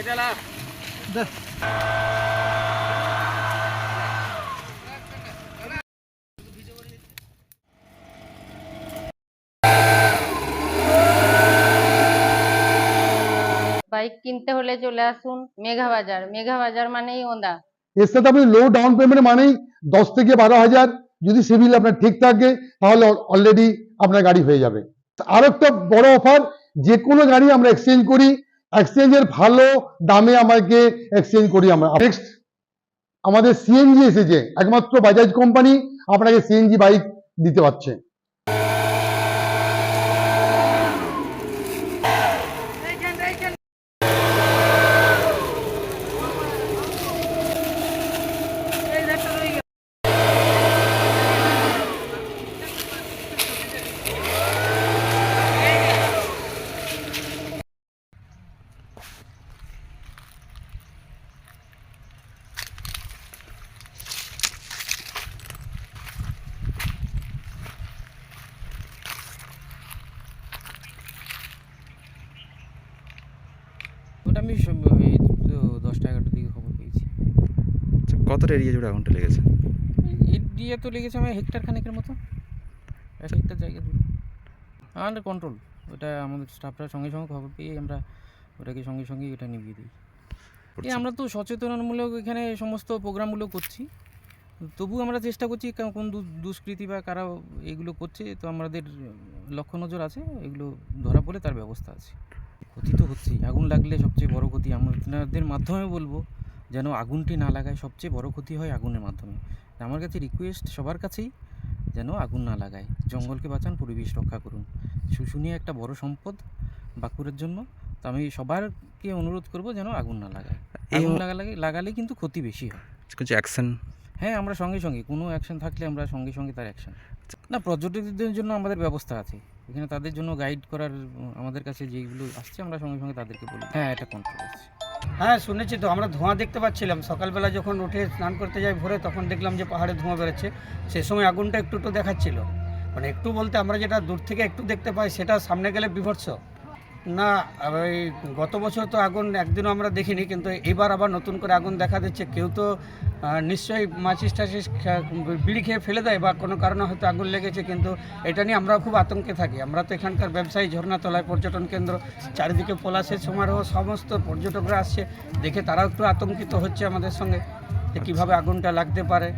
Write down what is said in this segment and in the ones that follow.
এটা লাভ। বাইক কিনতে হলে চলে আসুন মেঘা বাজার। মেঘা বাজার মানেই ওন্দা এর সাথে আপনি লো ডাউন পেমেন্ট মানেই দশ থেকে বারো হাজার। যদি সিভিল আপনার ঠিক থাকে, তাহলে অলরেডি আপনার গাড়ি হয়ে যাবে। আর একটা বড় অফার যে কোনো গাড়ি আমরা এক্সচেঞ্জ করি এক্সচেঞ্জের ভালো দামে আমাকে এক্সচেঞ্জ করি আমরা। নেক্সট আমাদের সিএনজি এসেছে, একমাত্র বাজাজ কোম্পানি আপনাকে সিএনজি বাইক দিতে পারছে ওটা আমি দশটা এগারোটার দিকে খবর পেয়েছি। আচ্ছা, কতটা এরিয়া জুড়ে আগুনটা লেগেছে? এরিয়া তো লেগেছে আমার হেক্টার খানেকের মতো এক হেক্টার জায়গা জুড়ে। আন্ডার কন্ট্রোল ওটা আমাদের স্টাফরা সঙ্গে সঙ্গে খবর পেয়ে আমরা ওটাকে সঙ্গে সঙ্গে ওটা নিভিয়ে দিই। এই আমরা তো সচেতনমূলক এখানে সমস্ত প্রোগ্রামগুলো করছি। তবু আমরা চেষ্টা করছি কোন দুষ্কৃতী বা কারা এগুলো করছে তো আমাদের লক্ষ্য নজর আছে এগুলো ধরা পড়লে তার ব্যবস্থা আছে। ক্ষতি। তো হচ্ছেই আগুন লাগলে সবচেয়ে বড় ক্ষতি। আমাদের মাধ্যমে বলব যেন আগুনটি না লাগায়। সবচেয়ে বড় ক্ষতি হয় আগুনের মাধ্যমে। আমার কাছে রিকোয়েস্ট সবার কাছেই যেন আগুন না লাগায়। জঙ্গলকে বাঁচান পরিবেশ রক্ষা করুন। শুশুনিয়া একটা বড় সম্পদ বাঁকুড়ের জন্য। তো আমি সবারকে অনুরোধ করব যেন আগুন না লাগায়। এই আগুন লাগালে লাগালে কিন্তু ক্ষতি বেশি হয়। কিছু অ্যাকশন হ্যাঁ আমরা সঙ্গে সঙ্গে। কোনো অ্যাকশন থাকলে আমরা সঙ্গে সঙ্গে তার অ্যাকশন না পর্যটকদের জন্য আমাদের ব্যবস্থা আছে। এখানে তাদের জন্য গাইড করার, আমাদের কাছে যেগুলো আসছে, আমরা সঙ্গে সঙ্গে তাদেরকে বলি। হ্যাঁ এটা কন্ট্রোল আছে হ্যাঁ শুনেছি তো, আমরা ধোঁয়া দেখতে পাচ্ছিলাম। সকালবেলা যখন উঠে স্নান করতে যাই ভোরে, তখন দেখলাম যে পাহাড়ে ধোঁয়া বেরোচ্ছে। সেই সময় আগুনটা একটু একটু দেখাচ্ছিল। মানে একটু বলতে আমরা যেটা দূর থেকে একটু দেখতে পাই, সেটা সামনে গেলে বিভৎস। না ওই গত বছর তো আগুন একদিনও আমরা দেখিনি, কিন্তু এবার আবার নতুন করে আগুন দেখা দিচ্ছে। কেউ তো নিশ্চয়ই মাচিস টাচিস বিড়ি খেয়ে ফেলে দেয় বা কোনো কারণে হয়তো আগুন লেগেছে, কিন্তু এটা নিয়ে আমরা খুব আতঙ্কে থাকি। আমরা তো এখানকার ব্যবসায়ী, ঝর্ণাতলায় পর্যটন কেন্দ্র, চারিদিকে পলাশের সমারোহ, সমস্ত পর্যটকরা আসছে, দেখে তারাও একটু আতঙ্কিত হচ্ছে আমাদের সঙ্গে, যে কীভাবে আগুনটা লাগতে পারে।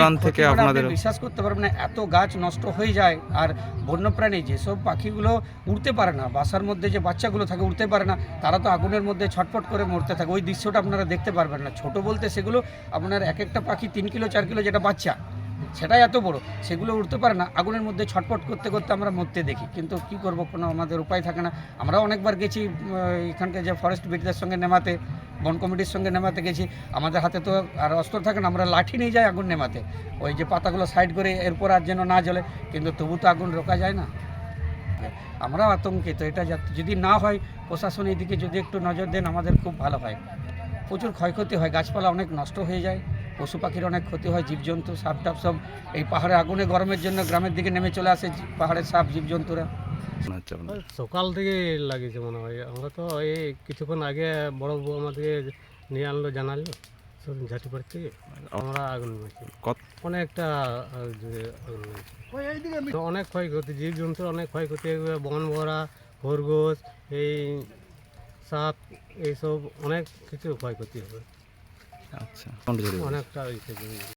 প্রাণ থেকে আপনাদের বিশ্বাস করতে পারবেন না এত গাছ নষ্ট হয়ে যায় আর বন্যপ্রাণী যেসব পাখিগুলো উড়তে পারে না বাসার মধ্যে যে বাচ্চাগুলো থাকে উড়তে পারে না তারা তো আগুনের মধ্যে ছটফট করে মরতে থাকে। ওই দৃশ্যটা আপনারা দেখতে পারবেন না। ছোট বলতে সেগুলো আপনার এক একটা পাখি তিন কিলো চার কিলো যেটা বাচ্চা সেটাই এত বড়। সেগুলো উঠতে পারে না আগুনের মধ্যে ছটফট করতে করতে আমরা মরতে দেখি। কিন্তু কি করব কোনো আমাদের উপায় থাকে না। আমরা অনেকবার গেছি এখানকার যে ফরেস্ট বিডিদের সঙ্গে নেমাতে। বন কমিটির সঙ্গে নেমাতে গেছি। আমাদের হাতে তো আর অস্ত্র থাকে না, আমরা লাঠি নিয়ে যাই আগুন নেমাতে। ওই যে পাতাগুলো সাইড করে এরপর আর যেন না জ্বলে, কিন্তু তবু তো আগুন রোকা যায় না। আমরাও আতঙ্কিত, এটা যদি না হয়, প্রশাসন এদিকে যদি একটু নজর দেন, আমাদের খুব ভালো হয়। প্রচুর ক্ষয়ক্ষতি হয়, গাছপালা অনেক নষ্ট হয়ে যায়, পশু পাখির অনেক ক্ষতি হয়, জীবজন্তু সাপ টাপ সব এই পাহাড়ে আগুনে গরমের জন্য গ্রামের দিকে নেমে চলে আসে পাহাড়ের সাপ, জীবজন্তুরা। সকাল থেকে লাগিয়েছে মনে হয় আমরা তো এই কিছুক্ষণ আগে বড় বউ আমাদেরকে নিয়ে আনলো জানালো ঝাঁটিপাড় থেকে আমরা আগুন নিয়েছি অনেকটা আগুন লেগেছে। অনেক ক্ষয়ক্ষতি জীবজন্তু অনেক ক্ষয়ক্ষতি বন ভরা খরগোশ এই সাপ এইসব অনেক কিছু ক্ষয়ক্ষতি হবে আচ্ছা? অনেকটা করে।